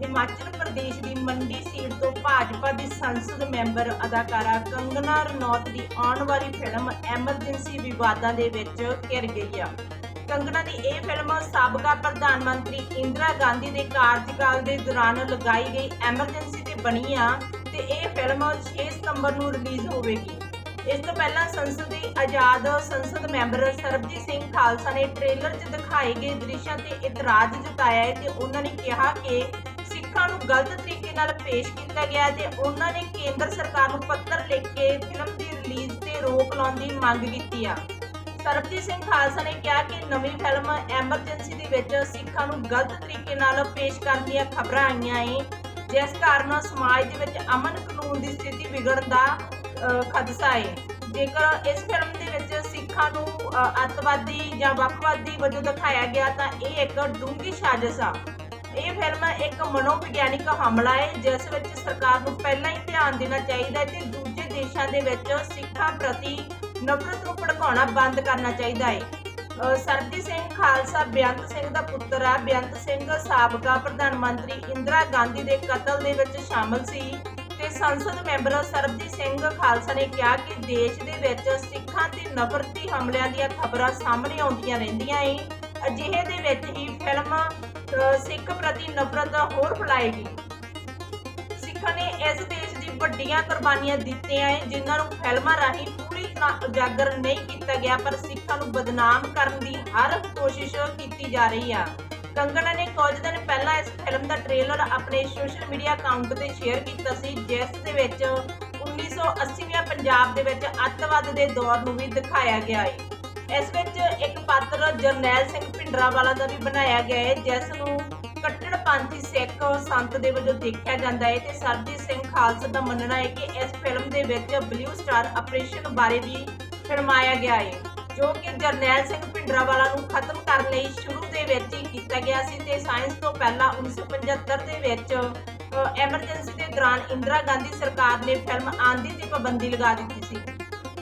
ਹਿਮਾਚਲ ਪ੍ਰਦੇਸ਼ ਦੀ ਮੰਡੀ ਸੀਟ ਤੋਂ ਭਾਜਪਾ ਦੀ ਸੰਸਦ ਮੈਂਬਰ ਅਦਾਕਾਰਾ ਕੰਗਨਾ ਰਣੌਤ ਦੀ ਆਉਣ ਵਾਲੀ ਫਿਲਮ ਐਮਰਜੈਂਸੀ ਵਿਵਾਦਾਂ ਦੇ ਵਿੱਚ ਘਿਰ ਗਈ ਆ। ਕੰਗਨਾ ਦੀ ਇਹ ਫਿਲਮ ਸਾਬਕਾ ਪ੍ਰਧਾਨ ਮੰਤਰੀ ਇੰਦਰਾ ਗਾਂਧੀ ਦੇ ਕਾਰਜਕਾਲ ਦੇ ਦੌਰਾਨ ਲਗਾਈ ਗਈ ਐਮਰਜੈਂਸੀ ਤੇ ਬਣੀ ਆ ਤੇ ਇਹ ਫਿਲਮ 6 ਸਤੰਬਰ ਨੂੰ ਰਿਲੀਜ਼ ਹੋਵੇਗੀ। ਇਸ ਤੋਂ ਪਹਿਲਾਂ ਸੰਸਦ ਦੀ ਆਜ਼ਾਦ ਸੰਸਦ ਮੈਂਬਰ ਸਰਬਜੀਤ ਸਿੰਘ ਖਾਲਸਾ ਨੇ ਟ੍ਰੇਲਰ 'ਚ ਦਿਖਾਏ ਗਏ ਦ੍ਰਿਸ਼ਾਂ ਤੇ ਇਤਰਾਜ਼ ਜਤਾਇਆ ਹੈ ਤੇ ਉਹਨਾਂ ਨੇ ਕਿਹਾ ਕਿ ਸਿੱਖਾਂ ਨੂੰ ਗਲਤ ਤਰੀਕੇ ਨਾਲ ਪੇਸ਼ ਕੀਤਾ ਗਿਆ ਤੇ ਉਹਨਾਂ ਨੇ ਕੇਂਦਰ ਸਰਕਾਰ ਨੂੰ ਪੱਤਰ ਲਿਖ ਕੇ ਫਿਲਮ ਦੀ ਰਿਲੀਜ਼ ਤੇ ਰੋਕ ਲਾਉਣ ਦੀ ਮੰਗ ਕੀਤੀ ਆ। ਸਰਬਜੀਤ ਸਿੰਘ ਖਾਲਸਾ ਨੇ ਕਿਹਾ ਕਿ ਨਵੀਂ ਫਿਲਮ ਐਮਰਜੈਂਸੀ ਦੇ ਵਿੱਚ ਸਿੱਖਾਂ ਨੂੰ ਗਲਤ ਤਰੀਕੇ ਨਾਲ ਪੇਸ਼ ਕਰਨ ਦੀਆਂ ਖਬਰਾਂ ਆਈਆਂ ਏ ਜਿਸ ਕਾਰਨ ਸਮਾਜ ਦੇ ਵਿੱਚ ਅਮਨ ਕਾਨੂੰਨ ਦੀ ਸਥਿਤੀ ਵਿਗੜਨ ਦਾ ਖਦਸ਼ਾ ਏ। ਜੇਕਰ ਇਸ ਫਿਲਮ ਦੇ ਵਿੱਚ ਸਿੱਖਾਂ ਨੂੰ ਅ, ਅੱਤਵਾਦੀ ਜਾਂ ਵੱਖਵਾਦੀ ਵਜੋਂ ਦਿਖਾਇਆ ਗਿਆ ਤਾਂ ਇਹ ਇੱਕ ਡੂੰਘੀ ਸਾਜ਼ਿਸ਼ ਆ। ਇਹ ਫਿਲਮ ਇੱਕ ਮਨੋਵਿਗਿਆਨਿਕ ਹਮਲਾ ਹੈ, ਜਿਸ ਵਿੱਚ ਸਰਕਾਰ ਨੂੰ ਪਹਿਲਾਂ ਹੀ ਧਿਆਨ ਦੇਣਾ ਚਾਹੀਦਾ ਹੈ ਤੇ ਦੂਜੇ ਦੇਸ਼ਾਂ ਦੇ ਵਿੱਚ ਸਿੱਖਾਂ ਪ੍ਰਤੀ ਨਫ਼ਰਤ ਨੂੰ ਭੜਕਾਉਣਾ ਬੰਦ ਕਰਨਾ ਚਾਹੀਦਾ ਹੈ। ਅਹ ਸਿੰਘ ਖਾਲਸਾ, ਬੇਅੰਤ ਸਿੰਘ ਦਾ ਪੁੱਤਰ ਆ। ਬੇਅੰਤ ਸਿੰਘ ਸਾਬਕਾ ਪ੍ਰਧਾਨ ਮੰਤਰੀ ਇੰਦਰਾ ਗਾਂਧੀ ਦੇ ਕਤਲ ਦੇ ਵਿੱਚ ਸ਼ਾਮਲ ਸੀ ਤੇ ਸੰਸਦ ਮੈਂਬਰ ਸਰਬਜੀਤ ਸਿੰਘ ਖਾਲਸਾ ਨੇ ਕਿਹਾ ਕਿ ਦੇਸ਼ ਦੇ ਵਿੱਚ ਸਿੱਖਾਂ ਤੇ ਨਫ਼ਰਤੀ ਹਮਲਿਆਂ ਦੀਆਂ ਖਬਰਾਂ ਸਾਹਮਣੇ ਆਉਂਦੀਆਂ ਰਹਿੰਦੀਆਂ ਏ। ਅਜਿਹੇ ਦੇ ਵਿੱਚ ਹੀ ਫਿਲਮ ਸਿੱਖ ਪ੍ਰਤੀ ਨਫ਼ਰਤ ਹੋਰ ਫੈਲਾਏਗੀ। ਸਿੱਖਾਂ ਨੇ ਇਸ ਦੇਸ਼ ਦੀ ਵੱਡੀਆਂ ਕੁਰਬਾਨੀਆਂ ਦਿੱਤੀਆਂ ਏ ਜਿਨ੍ਹਾਂ ਨੂੰ ਫਿਲਮਾਂ ਰਾਹੀਂ ਪੂਰੀ ਤਰ੍ਹਾਂ ਉਜਾਗਰ ਨਹੀਂ ਕੀਤਾ ਗਿਆ, ਪਰ ਸਿੱਖਾਂ ਨੂੰ ਬਦਨਾਮ ਕਰਨ ਦੀ ਹਰ ਕੋਸ਼ਿਸ਼ ਕੀਤੀ ਜਾ ਰਹੀ ਆ। ਕੰਗਣਾ ਨੇ ਕੁਝ ਦਿਨ ਪਹਿਲਾਂ ਇਸ ਫਿਲਮ ਦਾ ਟ੍ਰੇਲਰ ਆਪਣੇ ਸੋਸ਼ਲ ਮੀਡੀਆ ਅਕਾਊਂਟ ਤੇ ਸ਼ੇਅਰ ਕੀਤਾ ਸੀ, ਜਿਸ ਦੇ ਵਿੱਚ 1980ਵਿਆਂ ਪੰਜਾਬ ਦੇ ਵਿੱਚ ਅੱਤਵਾਦ ਦੇ ਦੌਰ ਨੂੰ ਵੀ ਦਿਖਾਇਆ ਗਿਆ ਹੈ। ਇਸ ਵਿੱਚ ਇੱਕ ਪਾਤਰ ਜਰਨੈਲ ਸਿੰਘ ਭਿੰਡਰਾਵਾਲਾ ਦਾ ਵੀ ਬਣਾਇਆ ਗਿਆ ਹੈ, ਜਿਸ ਨੂੰ ਕੱਟੜਪੰਥੀ ਸਿੱਖ ਸੰਤ ਦੇ ਵਜੋਂ ਦੇਖਿਆ ਜਾਂਦਾ ਹੈ ਤੇ ਸਰਜੀਤ ਸਿੰਘ ਖਾਲਸਾ ਦਾ ਮੰਨਣਾ ਹੈ ਕਿ ਇਸ ਫਿਲਮ ਦੇ ਵਿੱਚ ਬਲੂ ਸਟਾਰ ਆਪਰੇਸ਼ਨ ਬਾਰੇ ਵੀ ਫਿਲਮਾਇਆ ਗਿਆ ਹੈ, ਜੋ ਕਿ ਜਰਨੈਲ ਸਿੰਘ ਭਿੰਡਰਾਵਾਲਾ ਨੂੰ ਖਤਮ ਕਰਨ ਲਈ ਸ਼ੁਰੂ ਦੇ ਵਿੱਚ ਹੀ ਕੀਤਾ ਗਿਆ ਸੀ ਤੇ ਸਾਇੰਸ ਤੋਂ ਪਹਿਲਾਂ 1975 ਦੇ ਵਿੱਚ ਐਮਰਜੈਂਸੀ ਦੇ ਦੌਰਾਨ ਇੰਦਰਾ ਗਾਂਧੀ ਸਰਕਾਰ ਨੇ ਫਿਲਮ ਆਂਦੀ ਤੇ ਪਾਬੰਦੀ ਲਗਾ ਦਿੱਤੀ ਸੀ।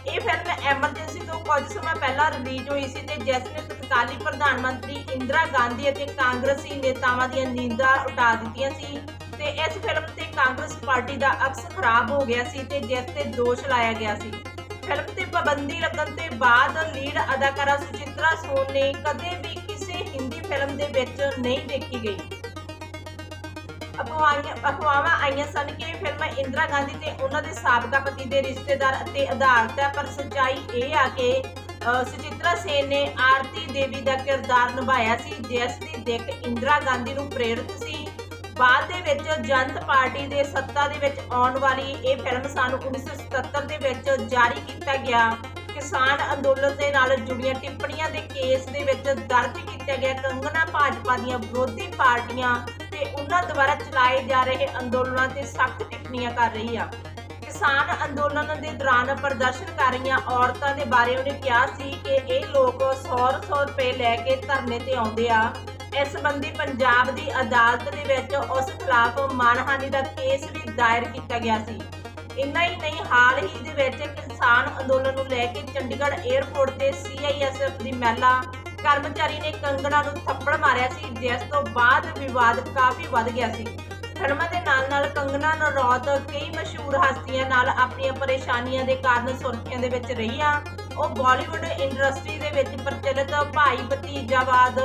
ਇਹ ਫਿਲਮ ਐਮਰਜੈਂਸੀ ਤੋਂ ਕੁਝ ਸਮਾਂ ਪਹਿਲਾਂ ਰਿਲੀਜ਼ ਹੋਈ ਸੀ ਤੇ ਜਿਸ ਨੇ ਤਤਕਾਲੀ ਪ੍ਰਧਾਨ ਮੰਤਰੀ ਇੰਦਰਾ ਗਾਂਧੀ ਅਤੇ ਕਾਂਗਰਸੀ ਨੇਤਾਵਾਂ ਦੀਆਂ ਨੀਂਦਾਂ ਉਡਾ ਦਿੱਤੀਆਂ ਸੀ ਤੇ ਇਸ ਫਿਲਮ ਤੇ ਕਾਂਗਰਸ ਪਾਰਟੀ ਦਾ ਅਕਸ ਖਰਾਬ ਹੋ ਗਿਆ ਸੀ ਤੇ ਜਿਸ ਤੇ ਦੋਸ਼ ਲਾਇਆ ਗਿਆ ਸੀ। ਫਿਲਮ ਤੇ ਪਾਬੰਦੀ ਲੱਗਣ ਤੋਂ ਬਾਅਦ ਲੀਡ ਅਦਾਕਾਰਾ ਸੁਚਿਤਰਾ ਸੋਨ ਨੇ ਕਦੇ ਵੀ ਕਿਸੇ ਹਿੰਦੀ ਫਿਲਮ ਦੇ ਵਿੱਚ ਨਹੀਂ ਦੇਖੀ ਗਈ। ਅਫਵਾਹਾਂ ਅਫਵਾਹਾਂ ਆਈਆਂ ਸਨ ਕਿ ਇਹ ਫਿਲਮ ਇੰਦਰਾ ਗਾਂਧੀ ਤੇ ਉਹਨਾਂ ਦੇ ਸਾਬਕਾ ਪਤੀ ਦੇ ਰਿਸ਼ਤੇਦਾਰ ਅਤੇ ਆਧਾਰਿਤ ਹੈ। ਪਰ ਸੱਚਾਈ ਇਹ ਆ ਕਿ ਸੁਚਿਤਰਾ ਸੇਨ ਨੇ ਆਰਤੀ ਦੇਵੀ ਦਾ ਕਿਰਦਾਰ ਨਿਭਾਇਆ ਸੀ, ਜਿਸ ਦੀ ਦਿੱਖ ਇੰਦਰਾ ਗਾਂਧੀ ਨੂੰ ਪ੍ਰੇਰਿਤ ਸੀ। ਬਾਅਦ ਦੇ ਵਿੱਚ ਜਨਤ ਪਾਰਟੀ ਦੇ ਸੱਤਾ ਦੇ ਵਿੱਚ ਆਉਣ ਵਾਲੀ ਇਹ ਫਿਲਮ ਸਨ 1977 ਦੇ ਵਿੱਚ ਜਾਰੀ ਕੀਤਾ ਗਿਆ। ਕਿਸਾਨ ਅੰਦੋਲਨ ਦੇ ਨਾਲ ਜੁੜੀਆਂ ਟਿੱਪਣੀਆਂ ਦੇ ਕੇਸ ਦੇ ਵਿੱਚ ਦਰਜ ਕੀਤਾ ਗਿਆ ਕੰਗਨਾ ਭਾਜਪਾ ਦੀਆਂ ਵਿਰੋਧੀ ਪਾਰਟੀਆਂ ਤੇ ਉਹਨਾਂ ਦੁਆਰਾ ਚਲਾਏ ਜਾ ਰਹੇ ਅੰਦੋਲਨਾਂ ਤੇ ਸਖਤ ਟਿੱਪਣੀਆਂ ਕਰ ਰਹੀ ਆ। ਕਿਸਾਨ ਅੰਦੋਲਨ ਦੇ ਦੌਰਾਨ ਪ੍ਰਦਰਸ਼ਨਕਾਰੀਆਂ ਔਰਤਾਂ ਦੇ ਬਾਰੇ ਉਹਨੇ ਕਿਹਾ ਸੀ ਕਿ ਇਹ ਲੋਕ 100-100 ਰੁਪਏ ਲੈ ਕੇ ਧਰਨੇ ਤੇ ਆਉਂਦੇ ਆ। ਇਸ ਸੰਬੰਧੀ ਪੰਜਾਬ ਦੀ ਅਦਾਲਤ ਦੇ ਵਿੱਚ ਉਸ ਖਿਲਾਫ ਮਾਨਹਾਨੀ ਦਾ ਕੇਸ ਵੀ ਦਾਇਰ ਕੀਤਾ ਗਿਆ ਸੀ। ਇੰਨਾ ਹੀ ਨਹੀਂ, ਹਾਲ ਹੀ ਦੇ ਵਿੱਚ ਕਿਸਾਨ ਅੰਦੋਲਨ ਨੂੰ ਲੈ ਕੇ ਚੰਡੀਗੜ੍ਹ 에ਅਰਪੋਰਟ ਤੇ ਸੀਆਈਐਸਐਫ ਦੀ ਮਹਿਲਾ ਕਰਮਚਾਰੀ ਨੇ ਕੰਗਣਾ ਨੂੰ ਥੱਪੜ ਮਾਰਿਆ ਸੀ, ਜਿਸ ਤੋਂ ਬਾਅਦ ਵਿਵਾਦ ਕਾਫੀ ਵੱਧ ਗਿਆ ਸੀ। ਫਿਲਮਾਂ ਦੇ ਨਾਲ ਨਾਲ ਕੰਗਨਾ ਨਰੌਤ ਕਈ ਮਸ਼ਹੂਰ ਹਸਤੀਆਂ ਨਾਲ ਆਪਣੀਆਂ ਪਰੇਸ਼ਾਨੀਆਂ ਦੇ ਕਾਰਨ ਸੁਰਖੀਆਂ ਦੇ ਵਿੱਚ ਰਹੀਆਂ। ਉਹ ਬਾਲੀਵੁੱਡ ਇੰਡਸਟਰੀ ਦੇ ਵਿੱਚ ਪ੍ਰਚਲਿਤ ਭਾਈ ਭਤੀਜਾਵਾਦ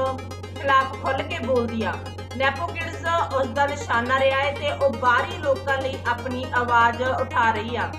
ਖਿਲਾਫ ਖੁੱਲ ਕੇ ਬੋਲਦੀ ਆ ਨੈਪੋ ਕਿਡਸ ਉਸ ਦਾ ਨਿਸ਼ਾਨਾ ਰਿਹਾ ਹੈ ਤੇ ਉਹ ਬਾਹਰੀ ਲੋਕਾਂ ਲਈ ਆਪਣੀ ਆਵਾਜ਼ ਉਠਾ ਰਹੀ ਆ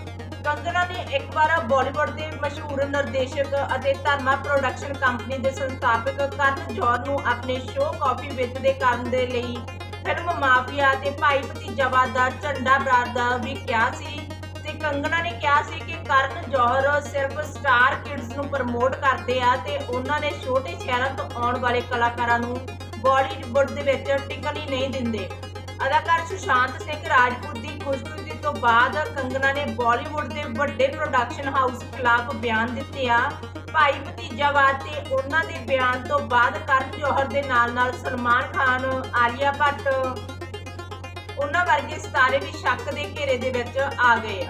ਕੰਗਨਾ ਨੇ ਇੱਕ ਵਾਰ ਬਾਲੀਵੁੱਡ ਦੇ ਮਸ਼ਹੂਰ ਨਿਰਦੇਸ਼ਕ ਅਤੇ ਧਰਮਾ ਪ੍ਰੋਡਕਸ਼ਨ ਕੰਪਨੀ ਦੇ ਸੰਸਥਾਪਕ ਕਰਨ ਜੌਹਰ ਨੂੰ ਆਪਣੇ ਸ਼ੋਅ ਕਾਫੀ ਵਿਦ ਦੇ ਕਰਨ ਦੇ ਲਈ ਫਿਲਮ ਮਾਫੀਆ ਤੇ ਭਾਈ ਭਤੀਜਾਵਾਦ ਦਾ ਝੰਡਾ ਬਰਾਦਰ ਵੀ ਕਿਹਾ ਸੀ। ਤੇ ਕੰਗਨਾ ਨੇ ਕਿਹਾ ਸੀ ਕਿ ਕਰਨ ਜੌਹਰ ਸਿਰਫ ਸਟਾਰ ਕਿਡਸ ਨੂੰ ਪ੍ਰਮੋਟ ਕਰਦੇ ਆ ਤੇ ਉਹਨਾਂ ਨੇ ਛੋਟੇ ਸ਼ਹਿਰਾਂ ਤੋਂ ਆਉਣ ਵਾਲੇ ਕਲਾਕਾਰਾਂ ਨੂੰ ਬਾਲੀਵੁੱਡ ਦੇ ਵਿੱਚ ਟਿਕਣ ਹੀ ਨਹੀਂ ਦਿੰਦੇ। ਅਦਾਕਾਰ ਸੁਸ਼ਾਂਤ ਸਿੰਘ ਰਾਜਪੂਤ ਦੀ ਖੁਸ਼ਖੁਸ਼ੀ ਤੋਂ ਬਾਅਦ ਕੰਗਨਾ ਨੇ ਬਾਲੀਵੁੱਡ ਦੇ ਵੱਡੇ ਪ੍ਰੋਡਕਸ਼ਨ ਹਾਊਸ ਖਿਲਾਫ ਬਿਆਨ ਦਿੱਤੇ ਆ। ਭਾਈ ਭਤੀਜਾਵਾਦ ਤੇ ਉਹਨਾਂ ਦੇ ਬਿਆਨ ਤੋਂ ਬਾਅਦ ਕਰਨ ਜੋਹਰ ਦੇ ਨਾਲ-ਨਾਲ ਸਲਮਾਨ ਖਾਨ ਆਲੀਆ ਭੱਟ, ਉਹਨਾਂ ਵਰਗੇ ਸਤਾਰੇ ਵੀ ਸ਼ੱਕ ਦੇ ਘੇਰੇ ਦੇ ਵਿੱਚ ਆ ਗਏ ਆ।